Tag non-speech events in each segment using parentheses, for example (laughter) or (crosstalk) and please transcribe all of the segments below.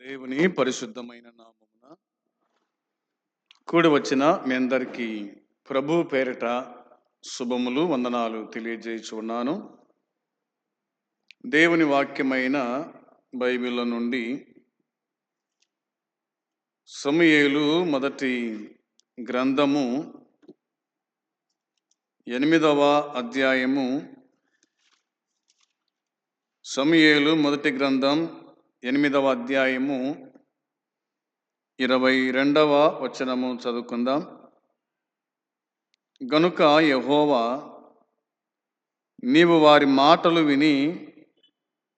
దేవుని పరిశుద్ధమైన నామమున కూడి వచ్చిన మీ అందరికీ ప్రభు పేరిట శుభములు వందనాలు తెలియజేయుచున్నాను దేవుని వాక్యమైన బైబిల్ నుండి సమయేలు మొదటి గ్రంథము ఎనిమిదవ అధ్యాయము. సమయేలు మొదటి గ్రంథం ఎనిమిదవ అధ్యాయము ఇరవై రెండవ వచనము చదువుకుందాం. గనుక యహోవా నీవు వారి మాటలు విని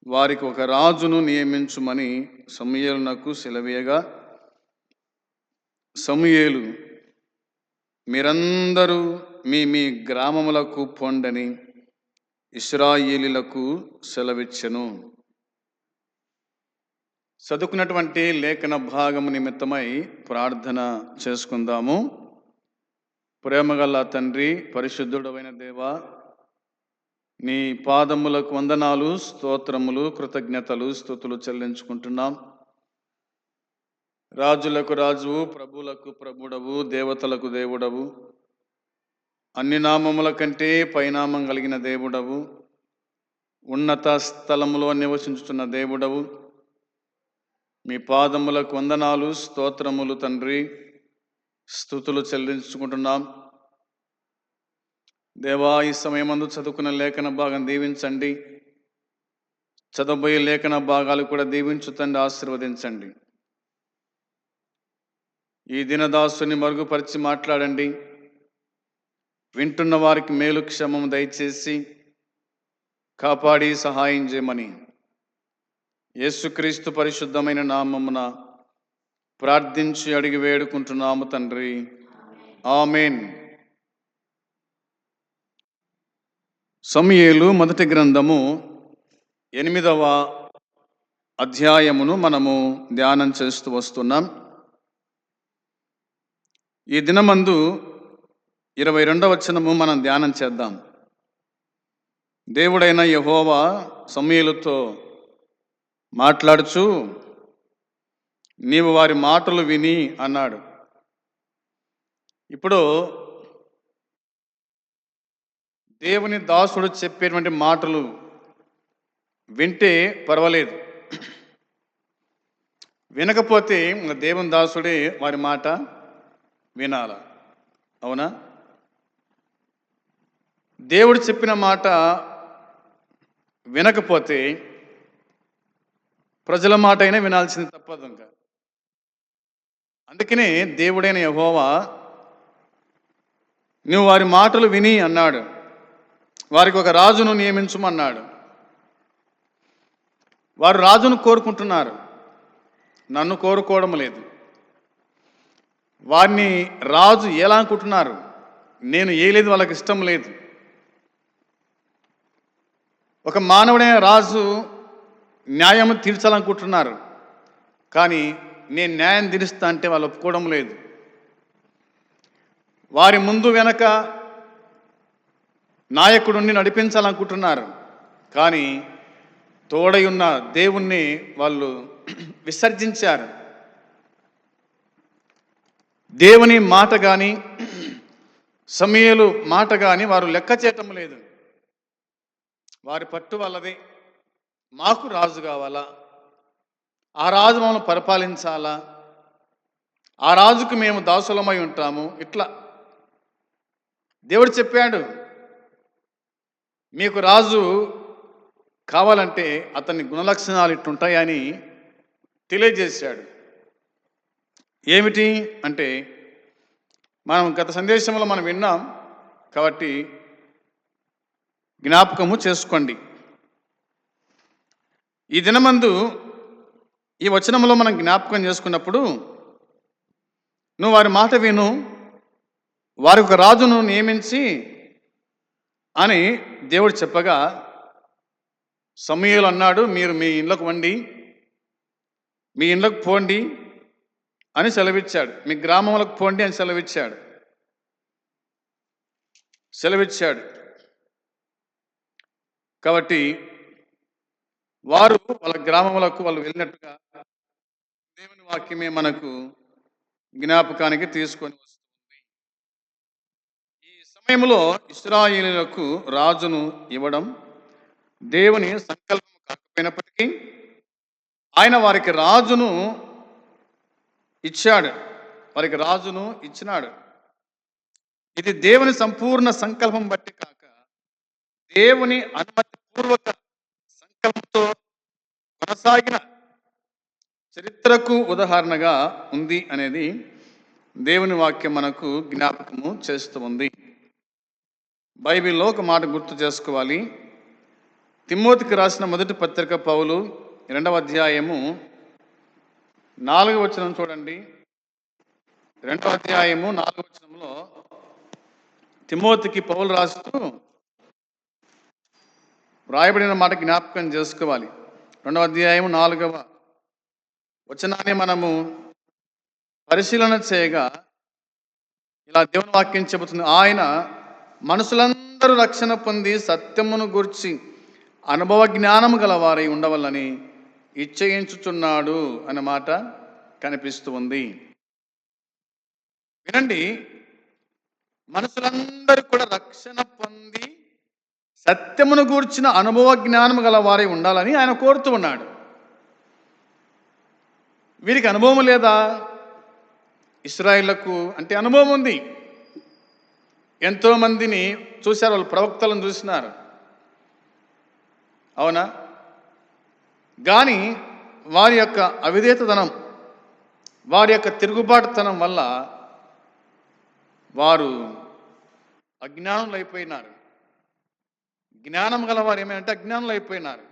వారికి ఒక రాజును నియమించుమని సమయేలునకు సెలవేయగా. సమయేలు మీరందరూ మీ మీ గ్రామములకు పొండని ఇస్రాయేలీలకు సెలవిచ్చెను. చదువుకున్నటువంటి లేఖన భాగము నిమిత్తమై ప్రార్థన చేసుకుందాము. ప్రేమగల తండ్రి పరిశుద్ధుడమైన దేవ నీ పాదములకు వందనాలు స్తోత్రములు కృతజ్ఞతలు స్థుతులు చెల్లించుకుంటున్నాం. రాజులకు రాజువు ప్రభులకు ప్రభుడవు దేవతలకు దేవుడవు అన్ని నామముల కంటే పైనామం కలిగిన దేవుడవు ఉన్నత స్థలములో నివసించుతున్న దేవుడవు మీ పాదములకు వందనాలు స్తోత్రములు తండ్రి. స్థుతులు చెల్లించుకుంటున్నాం. దేవా ఈ సమయమందు చదువుకున్న లేఖన భాగం దీవించండి. చదవబోయే లేఖన భాగాలు కూడా దీవించుతండి ఆశీర్వదించండి. ఈ దినదాసుని మరుగుపరిచి మాట్లాడండి. వింటున్న వారికి మేలు క్షమం దయచేసి కాపాడి సహాయం చేయమని. యేసుక్రీస్తు పరిశుద్ధమైన నామమున ప్రార్థించి అడిగి వేడుకుంటున్నాము తండ్రి. ఆమెన్. సమయేలు మొదటి గ్రంథము ఎనిమిదవ అధ్యాయమును మనము ధ్యానం చేస్తూ వస్తున్నాం. ఈ దినమందు ఇరవై రెండవ వచనము మనం ధ్యానం చేద్దాం. దేవుడైన యహోవా సమయలతో మాట్లాడుచు నీవు వారి మాటలు విని అన్నాడు. ఇప్పుడు దేవుని దాసుడు చెప్పేటువంటి మాటలు వింటే పర్వాలేదు. వినకపోతే దేవుని దాసుడే వారి మాట వినాల. అవునా? దేవుడు చెప్పిన మాట వినకపోతే ప్రజల మాట అయినా వినాల్సింది తప్పదు ఇంకా. అందుకనే దేవుడైన యహోవా నువ్వు వారి మాటలు విని అన్నాడు. వారికి ఒక రాజును నియమించమన్నాడు. వారు రాజును కోరుకుంటున్నారు. నన్ను కోరుకోవడం లేదు. వారిని రాజు ఎలా అనుకుంటున్నారు? నేను ఏలేదు లేదు వాళ్ళకి ఇష్టం లేదు. ఒక మానవుడైన రాజు న్యాయం తీర్చాలనుకుంటున్నారు. కానీ నేను న్యాయం తీరుస్తా అంటే వాళ్ళు ఒప్పుకోవడం లేదు. వారి ముందు వెనక నాయకుడిని నడిపించాలనుకుంటున్నారు. కానీ తోడై ఉన్న దేవుణ్ణి వాళ్ళు విసర్జించారు. దేవుని మాట కానీ సమయలు మాట కానీ వారు లెక్క చేయటం లేదు. వారి పట్టు వాళ్ళదే. మాకు రాజు కావాలా? ఆ రాజు మమ్మల్ని పరిపాలించాలా? ఆ రాజుకు మేము దాసులమై ఉంటాము. ఇట్లా. దేవుడు చెప్పాడు మీకు రాజు కావాలంటే అతని గుణలక్షణాలు ఇట్టుంటాయని తెలియజేశాడు. ఏమిటి అంటే మనం గత సందేశంలో మనం విన్నాం కాబట్టి జ్ఞాపకము చేసుకోండి. ఈ దినమందు ఈ వచనంలో మనం జ్ఞాపకం చేసుకున్నప్పుడు నువ్వు వారి మాట విను వారి ఒక రాజును నియమించి అని దేవుడు చెప్పగా సమయంలో అన్నాడు మీరు మీ ఇండ్లకు వండి మీ ఇండ్లకు పోండి అని సెలవిచ్చాడు. మీ గ్రామములకు పోండి అని సెలవిచ్చాడు. సెలవిచ్చాడు. కాబట్టి వారు వాళ్ళ గ్రామములకు వాళ్ళు వెళ్ళినట్టుగా దేవుని వాక్యమే మనకు జ్ఞాపకానికి తీసుకొని వస్తుంది. ఈ సమయంలో ఇస్రాయిలకు రాజును ఇవ్వడం దేవుని సంకల్పం కాకపోయినప్పటికీ ఆయన వారికి రాజును ఇచ్చాడు. వారికి రాజును ఇచ్చినాడు. ఇది దేవుని సంపూర్ణ సంకల్పం బట్టి కాక దేవుని అనుమతి పూర్వక సంకల్పంతో కొనసాగిన చరిత్రకు ఉదాహరణగా ఉంది అనేది దేవుని వాక్యం మనకు జ్ఞాపకము చేస్తూ ఉంది. బైబిల్లో ఒక మాట గుర్తు చేసుకోవాలి. తిమ్మోతికి రాసిన మొదటి పత్రిక పౌలు రెండవ అధ్యాయము నాలుగు వచనం చూడండి. రెండవ అధ్యాయము నాలుగు వచనంలో తిమ్మోతికి పౌలు రాస్తూ వ్రాయబడిన మాట జ్ఞాపకం చేసుకోవాలి. రెండవ అధ్యాయము నాలుగవ వచనాన్ని మనము పరిశీలన చేయగా ఇలా దేవుని వాక్యం చెబుతుంది. ఆయన మనుషులందరూ రక్షణ పొంది సత్యమును గూర్చి అనుభవ జ్ఞానము గలవారై ఉండవల్లని ఇచ్చయించుచున్నాడు అన్న మాట కనిపిస్తూ ఉంది. వినండి. మనుషులందరూ కూడా రక్షణ పొంది సత్యమును గూర్చిన అనుభవ జ్ఞానము గలవారై ఉండాలని ఆయన కోరుతూ ఉన్నాడు. వీరికి అనుభవం లేదా? ఇస్రాయిళ్ళకు అంటే అనుభవం ఉంది. ఎంతోమందిని చూశారు వాళ్ళు ప్రవక్తలను చూసినారు. అవునా? కానీ వారి యొక్క అవిధేతతనం వారి యొక్క తిరుగుబాటుతనం వల్ల వారు అజ్ఞానంలో అయిపోయినారు జ్ఞానం గలవారు ఏమంటే అజ్ఞానులు అయిపోయినారు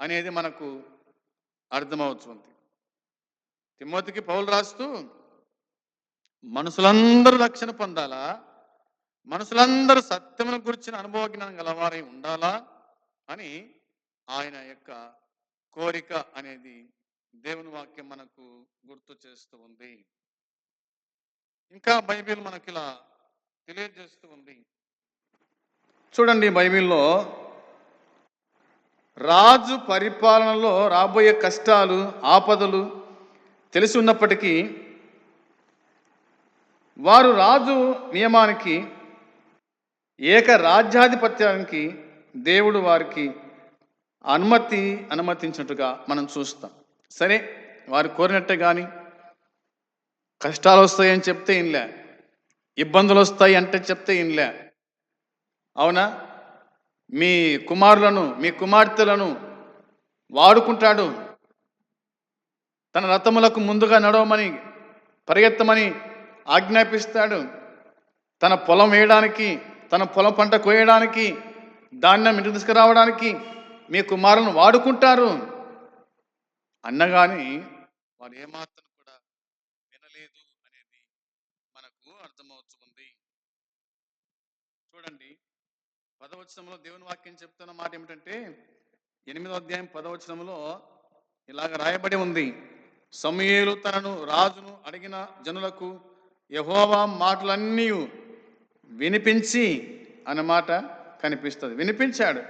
అనేది మనకు అర్థమవుతుంది. తిమ్మతికి పౌలు రాస్తూ మనుషులందరూ రక్షణ పొందాలా? మనుషులందరూ సత్యమును గురించిన అనుభవ జ్ఞానం గలవారై ఉండాలా? అని ఆయన యొక్క కోరిక అనేది దేవుని వాక్యం మనకు గుర్తు చేస్తూ ఉంది. ఇంకా బైబిల్ మనకి ఇలా తెలియజేస్తూ ఉంది. చూడండి బైబిల్లో రాజు పరిపాలనలో రాబోయే కష్టాలు ఆపదలు తెలిసి ఉన్నప్పటికీ వారు రాజు నియమానికి ఏక రాజ్యాధిపత్యానికి దేవుడు వారికి అనుమతి అనుమతించినట్టుగా మనం చూస్తాం. సరే వారు కోరినట్టే కానీ కష్టాలు వస్తాయని చెప్తే ఇన్లే ఇబ్బందులు వస్తాయి అంటే చెప్తే ఇన్లే. అవునా? మీ కుమారులను మీ కుమార్తెలను వాడుకుంటాడు. తన రథములకు ముందుగా నడవమని పరిగెత్తమని ఆజ్ఞాపిస్తాడు. తన పొలం వేయడానికి తన పొలం పంట కోయడానికి ధాన్యం ఇంటికి తీసుకురావడానికి మీ కుమారులను వాడుకుంటారు. అన్నగాని వారు ఏమాత్రం కూడా వినలేదు అనేది మనకు అర్థమవుతుంది చూడండి పదవచనంలో దేవుని వాక్యం చెప్తున్న మాట ఏమిటంటే ఎనిమిదో అధ్యాయం పదవచనంలో ఇలాగ రాయబడి ఉంది. సమయలు తనను రాజును అడిగిన జనులకు యహోవా మాటలన్నీ వినిపించి అన్నమాట కనిపిస్తుంది. వినిపించాడు.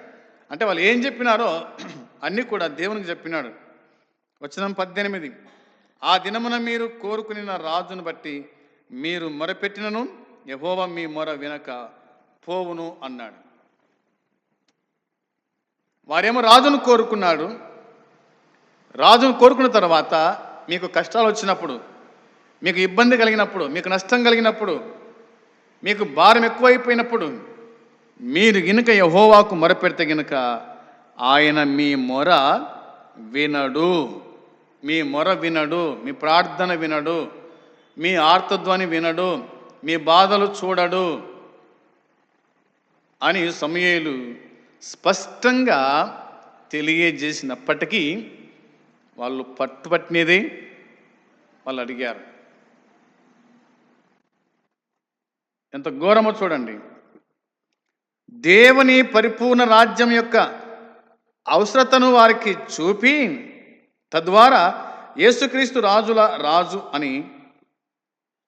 అంటే వాళ్ళు ఏం చెప్పినారో (clears throat) అన్నీ కూడా దేవునికి చెప్పినాడు. వచనం పద్దెనిమిది. ఆ దినమున మీరు కోరుకుని రాజును బట్టి మీరు మొరపెట్టినను యహోవ మీ మొర వినక పోవును అన్నాడు. వారేమో రాజును కోరుకున్నాడు. రాజును కోరుకున్న తర్వాత మీకు కష్టాలు వచ్చినప్పుడు మీకు ఇబ్బంది కలిగినప్పుడు మీకు నష్టం కలిగినప్పుడు మీకు భారం ఎక్కువైపోయినప్పుడు మీరు గినుక యహోవాకు మొరపెడితే గినుక ఆయన మీ మొర వినడు. మీ మొర వినడు మీ ప్రార్థన వినడు మీ ఆర్తధ్వని వినడు మీ బాధలు చూడడు అని సమయలు స్పష్టంగా తెలియజేసినప్పటికీ వాళ్ళు పట్టుపట్టినది వాళ్ళు అడిగారు. ఎంత ఘోరమో చూడండి. దేవుని పరిపూర్ణ రాజ్యం యొక్క అవసరతను వారికి చూపి తద్వారా యేసుక్రీస్తు రాజుల రాజు అని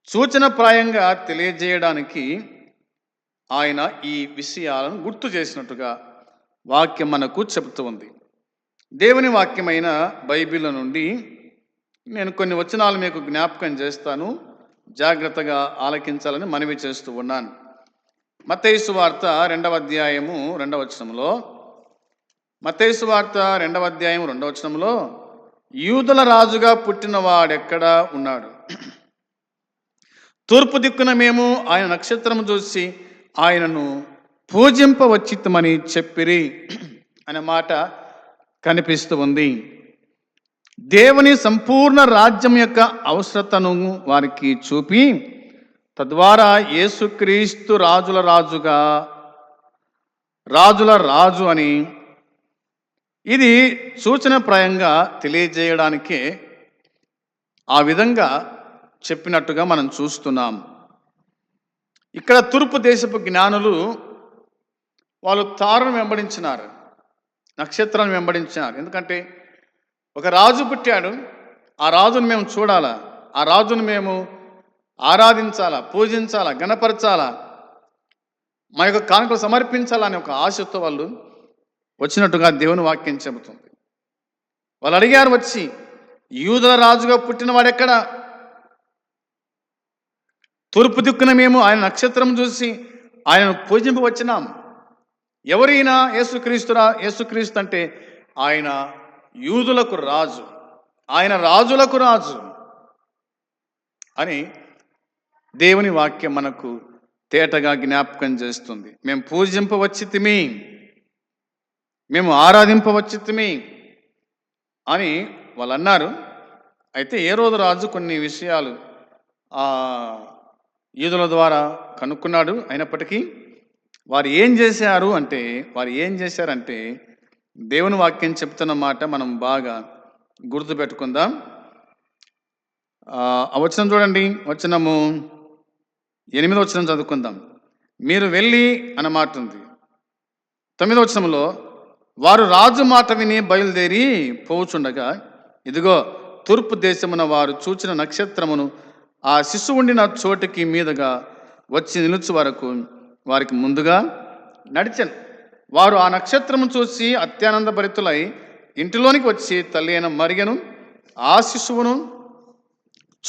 సూచనప్రాయంగా తెలియజేయడానికి ఆయన ఈ విషయాలను గుర్తు చేసినట్టుగా వాక్యం మనకు చెబుతూ ఉంది. దేవుని వాక్యమైన బైబిల్ నుండి నేను కొన్ని వచనాలు మీకు జ్ఞాపకం చేస్తాను. జాగ్రత్తగా ఆలకించాలని మనవి చేస్తూ ఉన్నాను. మతేసు వార్త రెండవ అధ్యాయము రెండవ వచనంలో మతేసు వార్త రెండవ అధ్యాయం రెండవ వచనంలో యూదుల రాజుగా పుట్టిన వాడెక్కడ ఉన్నాడు? తూర్పు దిక్కున మేము ఆయన నక్షత్రం చూసి ఆయనను పూజింపవచ్చితమని చెప్పిరి అనే మాట కనిపిస్తూ ఉంది. దేవుని సంపూర్ణ రాజ్యం యొక్క అవసరతను వారికి చూపి తద్వారా యేసుక్రీస్తు రాజుల రాజుగా రాజుల రాజు అని ఇది సూచనప్రాయంగా తెలియజేయడానికే ఆ విధంగా చెప్పినట్టుగా మనం చూస్తున్నాం. ఇక్కడ తూర్పు దేశపు జ్ఞానులు వాళ్ళు తారను వెంబడించినారు. నక్షత్రాన్ని వెంబడించినారు. ఎందుకంటే ఒక రాజు పుట్టాడు. ఆ రాజును మేము చూడాలా? ఆ రాజును మేము ఆరాధించాలా? పూజించాలా? గణపరచాలా? మా యొక్క కానుకలు సమర్పించాలనే ఒక ఆశతో వాళ్ళు వచ్చినట్టుగా దేవుని వాక్యం చెబుతుంది. వాళ్ళు అడిగారు వచ్చి యూదుల రాజుగా పుట్టిన వాడెక్కడ? తూర్పు దిక్కున మేము ఆయన నక్షత్రం చూసి ఆయనను పూజింపు వచ్చినాం. ఎవరైనా యేసుక్రీస్తురా యేసుక్రీస్తు అంటే ఆయన యూదులకు రాజు ఆయన రాజులకు రాజు అని దేవుని వాక్యం మనకు తేటగా జ్ఞాపకం చేస్తుంది. మేము పూజింపవచ్చితిమి మేము ఆరాధింపవచ్చితిమి అని వాళ్ళు అన్నారు అయితే ఏ రోజు రాజు కొన్ని విషయాలు ఈదుల ద్వారా కనుక్కున్నాడు. అయినప్పటికీ వారు ఏం చేశారు అంటే వారు ఏం చేశారంటే దేవుని వాక్యం చెప్తున్న మాట మనం బాగా గుర్తుపెట్టుకుందాం. ఆ వచనం చూడండి. వచనము ఎనిమిది వచనం చదువుకుందాం. మీరు వెళ్ళి అన్న మాట ఉంది. తొమ్మిదో వచనంలో వారు రాజు మాట విని బయలుదేరి పోవుచుండగా ఇదిగో తూర్పు దేశమున వారు చూచిన నక్షత్రమును ఆ శిశువు ఉండిన చోటికి మీదుగా వచ్చి నిలుచు వరకు వారికి ముందుగా నడిచను. వారు ఆ నక్షత్రము చూసి అత్యానంద భరితులై ఇంటిలోనికి వచ్చి తల్లి అయిన మరియను ఆ శిశువును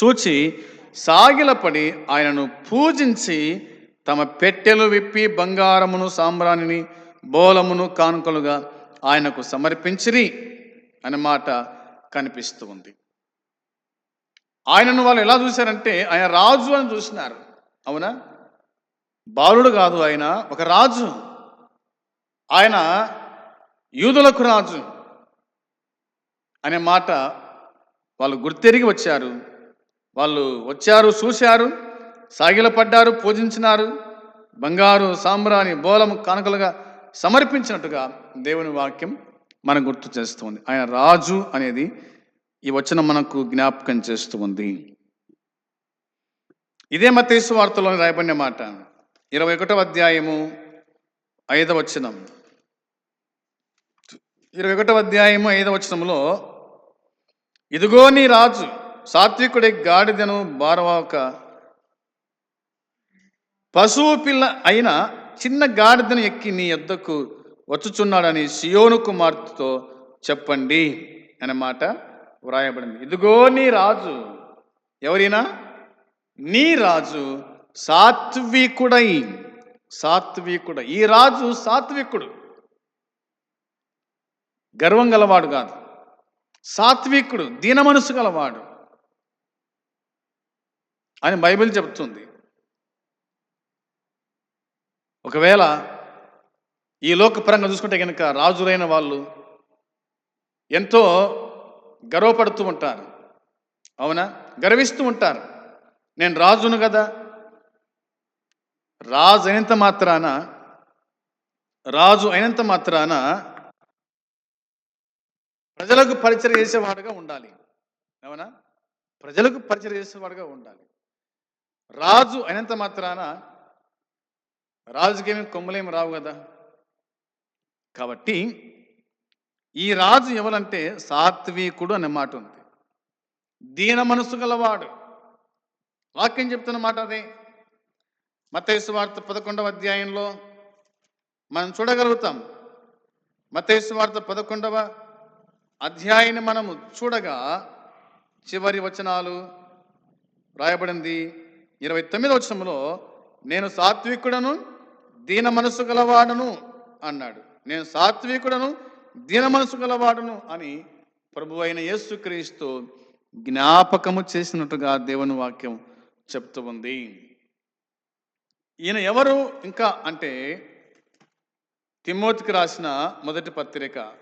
చూచి సాగిలపడి ఆయనను పూజించి తమ పెట్టెలు విప్పి బంగారమును సాంబ్రాణిని బోలమును కానుకలుగా ఆయనకు సమర్పించిరి అనే మాట కనిపిస్తూ ఉంది. ఆయనను వాళ్ళు ఎలా చూశారంటే ఆయన రాజు అని చూసినారు. అవునా? బాలుడు కాదు ఆయన ఒక రాజు. ఆయన యూదులకు రాజు అనే మాట వాళ్ళు గుర్తెరిగి వచ్చారు. వాళ్ళు వచ్చారు చూశారు సాగిలపడ్డారు పూజించినారు బంగారు సాంబ్రాణి బోలము కానుకలుగా సమర్పించినట్టుగా దేవుని వాక్యం మనం గుర్తు చేస్తుంది. ఆయన రాజు అనేది ఈ వచనం మనకు జ్ఞాపకం చేస్తూ ఉంది ఇదే మతేసు వార్తలో రాయబడిన మాట. ఇరవై ఒకటవ అధ్యాయము ఐదవ వచనం ఇరవై ఒకటవ అధ్యాయము ఐదవ వచనంలో ఇదిగో నీ రాజు సాత్వికుడి గాడిదను బారవాక. పశువు పిల్ల అయిన చిన్న గాడిదను ఎక్కి నీ యొద్దకు వచ్చుచున్నాడని సియోను కుమార్తెతో చెప్పండి అనే మాట వ్రాయబడింది. ఇదిగో నీ రాజు ఎవరైనా? నీ రాజు సాత్వికుడై సాత్వికుడ ఈ రాజు సాత్వికుడు. గర్వం గలవాడు కాదు. సాత్వికుడు దీన మనసు గలవాడు అని బైబిల్ చెబుతుంది. ఒకవేళ ఈ లోకపరంగా చూసుకుంటే కనుక రాజులైన వాళ్ళు ఎంతో గర్వపడుతూ ఉంటారు. అవునా? గర్విస్తూ ఉంటారు. నేను రాజును కదా రాజు అయినంత మాత్రాన రాజు అయినంత మాత్రాన ప్రజలకు పరిచయం చేసేవాడుగా ఉండాలి. అవునా ప్రజలకు పరిచయం చేసేవాడుగా ఉండాలి. రాజు అయినంత మాత్రాన రాజుకేమి కొమ్ములేమి రావు కదా. కాబట్టి ఈ రాజు ఎవరంటే సాత్వికుడు అనే మాట ఉంది. దీన మనసు గలవాడు. వాక్యం చెప్తున్న మాట అదే. మతేసు వార్త పదకొండవ అధ్యాయంలో మనం చూడగలుగుతాం. మతేసు వార్త పదకొండవ అధ్యాయాన్ని మనము చూడగా చివరి వచనాలు రాయబడింది. ఇరవై తొమ్మిది వచనంలో నేను సాత్వికుడను దీన మనసు గలవాడను అన్నాడు. నేను సాత్వికుడను దీన మనసు గలవాడను అని ప్రభు అయిన యేసుక్రీస్తు జ్ఞాపకము చేసినట్టుగా దేవుని వాక్యం చెప్తూ ఉంది. ఈయన ఎవరు? ఇంకా అంటే తిమ్మోతికి రాసిన మొదటి పత్రిక.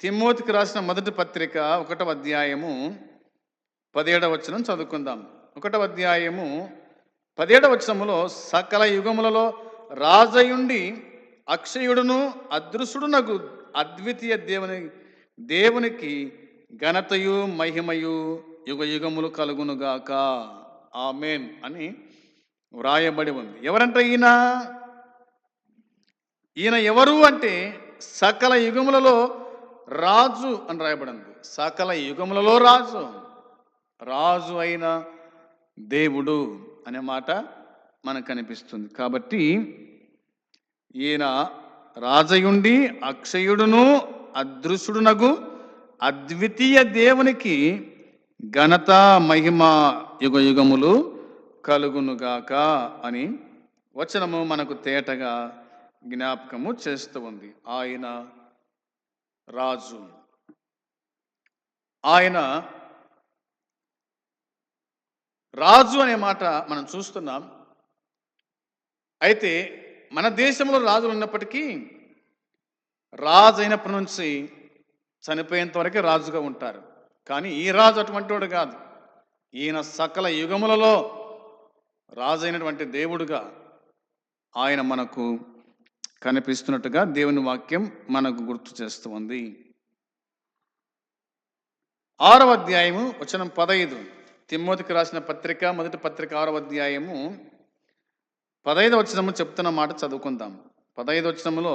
తిమ్మోతికి రాసిన మొదటి పత్రిక ఒకటవ అధ్యాయము పదిహేడవ వచనం చదువుకుందాం. ఒకటవ అధ్యాయము పదిహేడవ వచనములో సకల యుగములలో రాజయుండి అక్షయుడును అదృశుడునగు అద్వితీయ దేవుని దేవునికి ఘనతయు మహిమయు యుగ యుగములు కలుగునుగాక. ఆమెన్ అని వ్రాయబడి ఉంది. ఎవరంటే ఈయన? ఈయన ఎవరు అంటే సకల యుగములలో రాజు అని రాయబడింది. సకల యుగములలో రాజు. రాజు అయిన దేవుడు అనే మాట మనకు కనిపిస్తుంది. కాబట్టి ఈయన రాజయుండి అక్షయుడును అదృశ్యుడునగు అద్వితీయ దేవునికి ఘనత మహిమ యుగ యుగములు కలుగునుగాక అని వచనము మనకు తేటగా జ్ఞాపకము చేస్తూ ఉంది. ఆయన రాజు. ఆయన రాజు అనే మాట మనం చూస్తున్నాం. అయితే మన దేశంలో రాజులు ఉన్నప్పటికీ రాజు అయినప్పటి నుంచి చనిపోయేంత వరకే రాజుగా ఉంటారు. కానీ ఈ రాజు అటువంటి వాడు కాదు. ఈయన సకల యుగములలో రాజైనటువంటి దేవుడుగా ఆయన మనకు కనిపిస్తున్నట్టుగా దేవుని వాక్యం మనకు గుర్తు చేస్తుంది ఆరవ అధ్యాయము వచనం పదైదు. తిమ్మోతికి రాసిన పత్రిక మొదటి పత్రిక ఆరవ అధ్యాయము పదైదు వచనము చెప్తున్న మాట చదువుకుందాం. పదైదు వచనములో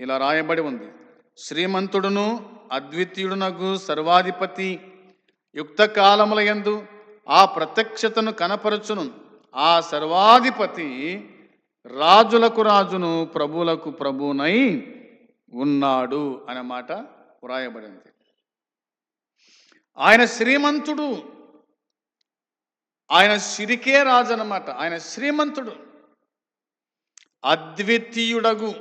ఇలా రాయబడి ఉంది. శ్రీమంతుడును అద్వితీయుడునగు సర్వాధిపతి యుక్త కాలముల యందు ఆ ప్రత్యక్షతను కనపరచును. ఆ సర్వాధిపతి రాజులకు రాజును ప్రభులకు ప్రభునై ఉన్నాడు అనే మాట వ్రాయబడింది. ఆయన శ్రీమంతుడు. ఆయన సిరికే రాజు అన్నమాట ఆయన శ్రీమంతుడు. అద్వితీయుడగు.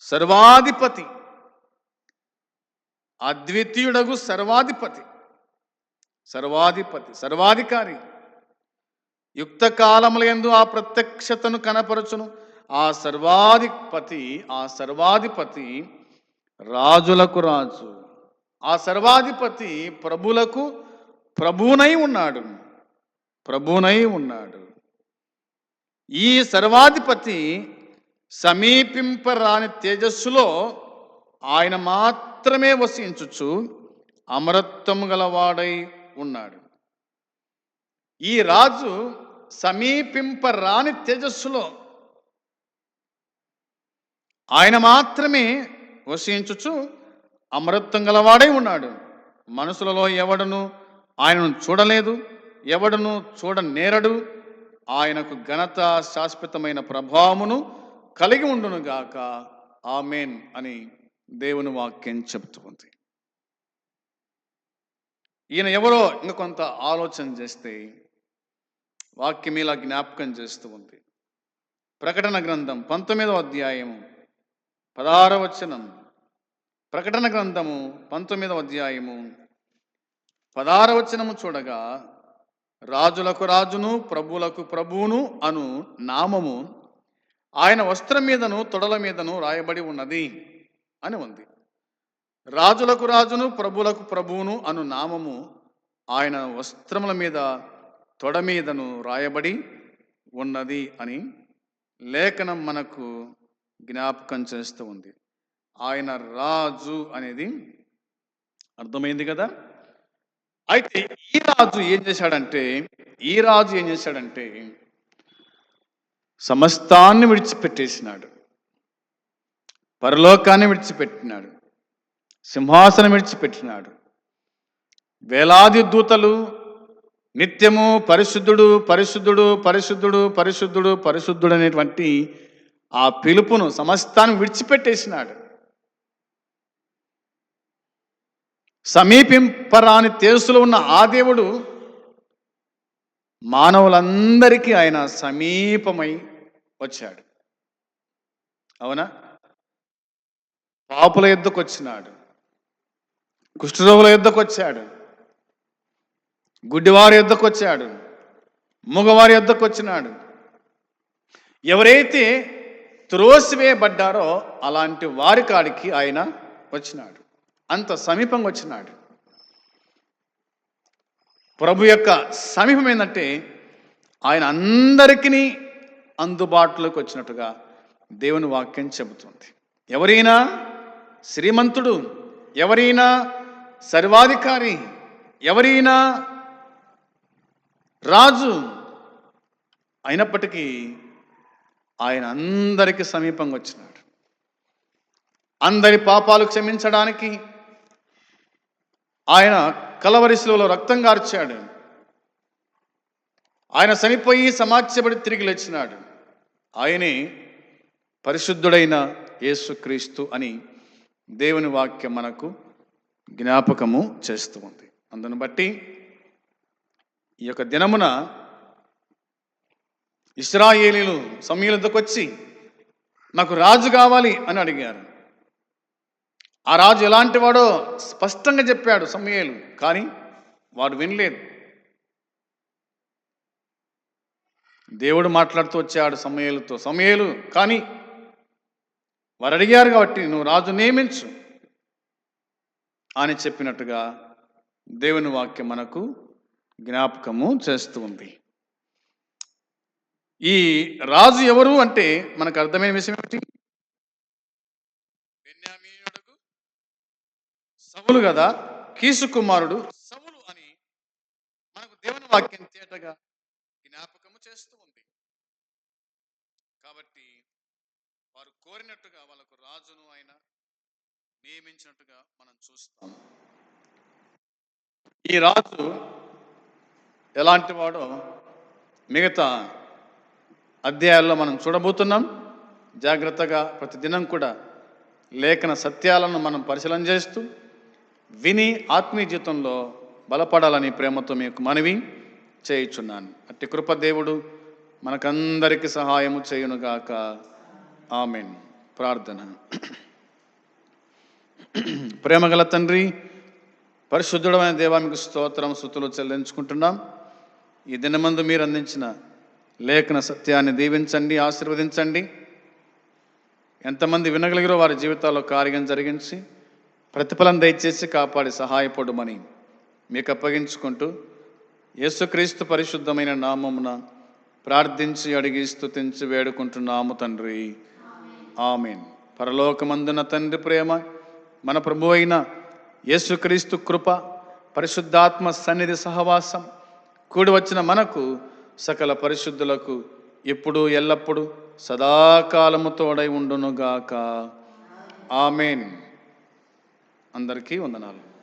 సర్వాధిపతి. అద్వితీయుడగు సర్వాధిపతి. సర్వాధిపతి సర్వాధికారి. యుక్త కాలములందు ఆ ప్రత్యక్షతను కనపరచును. ఆ సర్వాధిపతి ఆ సర్వాధిపతి రాజులకు రాజు. ఆ సర్వాధిపతి ప్రభులకు ప్రభునై ఉన్నాడు. ప్రభునై ఉన్నాడు. ఈ సర్వాధిపతి సమీపింపరాని తేజస్సులో ఆయన మాత్రమే వసించుచు అమరత్వము గలవాడై ఉన్నాడు. ఈ రాజు సమీపింపరాని తేజస్సులో ఆయన మాత్రమే వసించుచు అమరత్వం గలవాడై ఉన్నాడు. మనసులలో ఎవడును ఆయనను చూడలేదు ఎవడను చూడనేరడు. ఆయనకు ఘనత శాశ్వతమైన ప్రభావమును కలిగి ఉండునుగాక ఆమెన్ అని దేవుని వాక్యం చెబుతుంది. ఈయన ఎవరో ఇంకా కొంత ఆలోచన చేస్తే వాక్యం ఇలా జ్ఞాపకం చేస్తూ ఉంది. ప్రకటన గ్రంథం పంతొమ్మిదవ అధ్యాయము పదహారవ వచనం. ప్రకటన గ్రంథము పంతొమ్మిదవ అధ్యాయము పదహారవ వచనము చూడగా రాజులకు రాజును ప్రభువులకు ప్రభువును అను నామము ఆయన వస్త్రం మీదను తొడల మీదను రాయబడి ఉన్నది అని ఉంది. రాజులకు రాజును ప్రభులకు ప్రభువును అను నామము ఆయన వస్త్రముల మీద తొడ మీదను రాయబడి ఉన్నది అని లేఖనం మనకు జ్ఞాపకం చేస్తూ ఉంది. ఆయన రాజు అనేది అర్థమైంది కదా? అయితే ఈ రాజు ఏం చేశాడంటే ఈ రాజు ఏం చేశాడంటే సమస్తాన్ని విడిచిపెట్టేసినాడు. పరలోకాన్ని విడిచిపెట్టినాడు. సింహాసనం విడిచిపెట్టినాడు. వేలాది దూతలు నిత్యము పరిశుద్ధుడు పరిశుద్ధుడు పరిశుద్ధుడు పరిశుద్ధుడు పరిశుద్ధుడు అనేటువంటి ఆ పిలుపును సమస్తాన్ని విడిచిపెట్టేసినాడు. సమీపింపరాని తేజస్సులో ఉన్న ఆ దేవుడు మానవులందరికీ ఆయన సమీపమై వచ్చాడు. అవునా? పాపుల యుద్ధకు వచ్చినాడు కుష్ఠరోగుల యుద్ధకు వచ్చాడు గుడ్డివారి యుద్ధకు వచ్చాడు మగవారి యుద్ధకు వచ్చినాడు ఎవరైతే త్రోసివేయబడ్డారో అలాంటి వారి కాడికి ఆయన వచ్చినాడు. అంత సమీపంగా వచ్చినాడు. ప్రభు యొక్క సమీపం ఏంటంటే ఆయన అందరికీ అందుబాటులోకి వచ్చినట్టుగా దేవుని వాక్యం చెబుతుంది. ఎవరైనా శ్రీమంతుడు ఎవరైనా సర్వాధికారి ఎవరైనా రాజు అయినప్పటికీ ఆయన అందరికీ సమీపంగా వచ్చినాడు. అందరి పాపాలు క్షమించడానికి ఆయన కలవరిశిలో రక్తం గార్చాడు. ఆయన చనిపోయి సమాధ్యపడి తిరిగి లేచినాడు. ఆయనే పరిశుద్ధుడైన యేసుక్రీస్తు అని దేవుని వాక్యం మనకు జ్ఞాపకము చేస్తూ ఉంది. అందును బట్టి ఈ యొక్క దినమున ఇస్రాయేలీలు సమీలతకు వచ్చి నాకు రాజు కావాలి అని అడిగారు. ఆ రాజు ఎలాంటి వాడో స్పష్టంగా చెప్పాడు సమయలు కానీ వాడు వినలేదు. దేవుడు మాట్లాడుతూ వచ్చాడు సమయలతో సమయలు కానీ వారు అడిగారు కాబట్టి నువ్వు రాజు నియమించు అని చెప్పినట్టుగా దేవుని వాక్యం మనకు జ్ఞాపకము చేస్తూ ఉంది ఈ రాజు ఎవరు అంటే మనకు అర్థమైన విషయం ఏమిటి? బెన్యామీనుడుకు సవులు కదా కీసు కుమారుడు సవులు అని మనకు దేవుని వాక్యం తేటగా జ్ఞాపకము చేస్తూ ఉంది. కాబట్టి వారు కోరినట్టుగా వాళ్ళకు రాజును ఆయన నియమించినట్టుగా మనం చూస్తాం ఈ రాజు ఎలాంటి వాడో మిగతా అధ్యాయాల్లో మనం చూడబోతున్నాం. జాగ్రత్తగా ప్రతిదినం కూడా లేఖన సత్యాలను మనం పరిశీలన చేస్తూ విని ఆత్మీయ జీవితంలో బలపడాలని ప్రేమతో మీకు మనవి చేయుచున్నాను. అట్టి కృపదేవుడు మనకందరికీ సహాయము చేయునుగాక. ఆమెన్. ప్రార్థన. ప్రేమగల తండ్రి పరిశుద్ధుడమైన దేవానికి స్తోత్రం స్థుతులు చెల్లించుకుంటున్నాం. ఈ దినమందు మీరు అందించిన లేఖన సత్యాన్ని దీవించండి ఆశీర్వదించండి. ఎంతమంది వినగలిగిరో వారి జీవితాల్లో కార్యం జరిగించి ప్రతిఫలం దయచేసి కాపాడి సహాయపడమని మీకు అప్పగించుకుంటూ యేసుక్రీస్తు పరిశుద్ధమైన నామమున ప్రార్థించి అడిగి స్థుతించి వేడుకుంటున్నాము తండ్రి. ఆమెన్. పరలోకమందున తండ్రి ప్రేమ మన ప్రభు అయిన యేసుక్రీస్తు కృప పరిశుద్ధాత్మ సన్నిధి సహవాసం కూడి వచ్చిన మనకు సకల పరిశుద్ధులకు ఎప్పుడూ ఎల్లప్పుడూ సదాకాలము తోడై ఉండునుగాక. ఆమెన్. అందరికీ వందనాలు.